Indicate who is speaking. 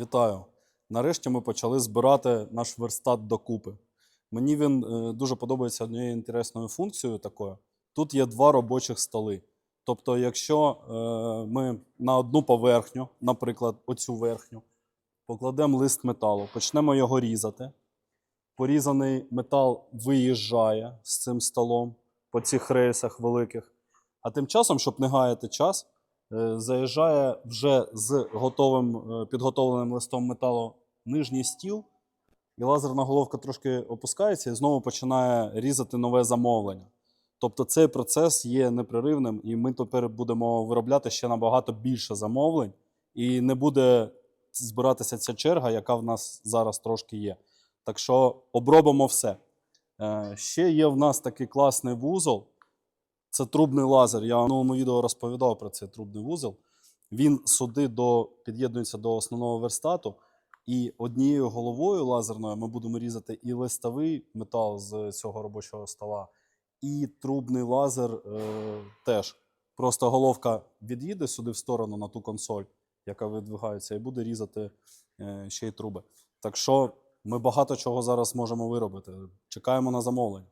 Speaker 1: Вітаю! Нарешті ми почали збирати наш верстат докупи. Мені він е, дуже подобається однією інтересною функцією такою. Тут є два робочих столи. Тобто, якщо е, ми на одну поверхню, наприклад, оцю верхню, покладемо лист металу, почнемо його різати. Порізаний метал виїжджає з цим столом по цих рельсах великих. А тим часом, щоб не гаяти час, заїжджає вже з готовим е, підготовленим листом металу нижній стіл, і лазерна головка трошки опускається і знову починає різати нове замовлення. Тобто цей процес є непреривним, і ми тепер будемо виробляти ще набагато більше замовлень, і не буде збиратися ця черга, яка в нас зараз трошки є. Так що обробимо все. Е, Ще є в нас такий класний вузол. Це трубний лазер. Я в новому відео розповідав про цей трубний вузол. Він сюди до, під'єднується до основного верстату, і однією головою лазерною ми будемо різати і листовий метал з цього робочого стола, і трубний лазер е, теж. Просто головка від'їде сюди в сторону на ту консоль, яка видвигається, і буде різати е, ще й труби. Так що ми багато чого зараз можемо виробити. Чекаємо на замовлення.